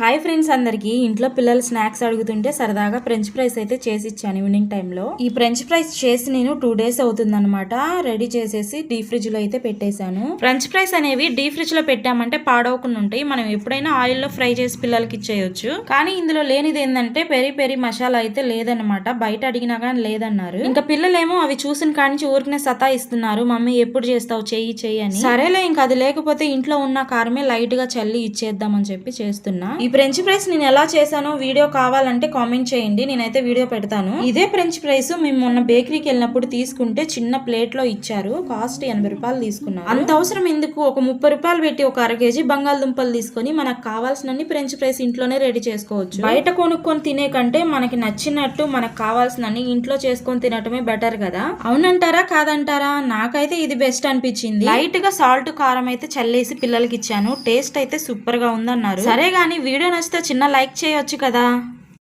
Hi friends అందరికి. ఇంట్లో పిల్లలు స్నాక్స్ అడుగుతుంటే సరదాగా ఫ్రెంచ్ ఫ్రైస్ అయితే చేసి ఇచ్చాను ఈవినింగ్ టైంలో ఈ ఫ్రెంచ్ ఫ్రైస్ చేసి నేను టూ డేస్ అవుతుందన్నమాట. రెడీ చేసేసి డీ ఫ్రిడ్జ్లో అయితే పెట్టేశాను. ఫ్రెంచ్ ఫ్రైస్ అనేవి డీ ఫ్రిడ్జ్లో పెట్టామంటే పాడవకుండా ఉంటాయి. మనం ఎప్పుడైనా ఆయిల్లో ఫ్రై చేసి పిల్లలకి ఇచ్చేయొచ్చు. కానీ ఇందులో లేనిది ఏంటంటే పెరి పెరి మసాలా అయితే లేదన్నమాట. బయట అడిగినా కానీ లేదన్నారు. ఇంకా పిల్లలేమో అవి చూసిన కానించి ఊరికనే సతా ఇస్తున్నారు మమ్మీ ఎప్పుడు చేస్తావు? చెయ్యి చెయ్యి అని. సరేలే ఇంకా అది లేకపోతే ఇంట్లో ఉన్న కారమే లైట్గా చల్లి ఇచ్చేద్దామని చెప్పి చేస్తున్నా. ఈ ఫ్రెంచ్ ఫ్రైస్ నేను ఎలా చేశానో వీడియో కావాలంటే కామెంట్ చేయండి. నేనైతే వీడియో పెడతాను. ఇదే ఫ్రెంచ్ ఫ్రైస్ మేము మొన్న బేకరీకి వెళ్ళినప్పుడు తీసుకుంటే చిన్న ప్లేట్లో ఇచ్చారు. కాస్ట్ ఎనభై రూపాయలు తీసుకున్నారు. అంత అవసరం ఎందుకు? ఒక ముప్పై రూపాయలు పెట్టి ఒక అర కేజీ బంగాళదుంపలు తీసుకొని మనకు కావాల్సినన్ని ఫ్రెంచ్ ఫ్రైస్ ఇంట్లోనే రెడీ చేసుకోవచ్చు. బయట కొనుక్కొని తినే కంటే మనకి నచ్చినట్టు మనకు కావాల్సినన్ని ఇంట్లో చేసుకొని తినటమే బెటర్ కదా? అవునంటారా? కాదంటారా? నాకైతే ఇది బెస్ట్ అనిపించింది. లైట్గా సాల్ట్ కారం అయితే చల్లేసి పిల్లలకి ఇచ్చాను. టేస్ట్ అయితే సూపర్గా ఉందన్నారు. సరే గానీ వీడియో నచ్చితే చిన్న లైక్ చేయొచ్చు కదా.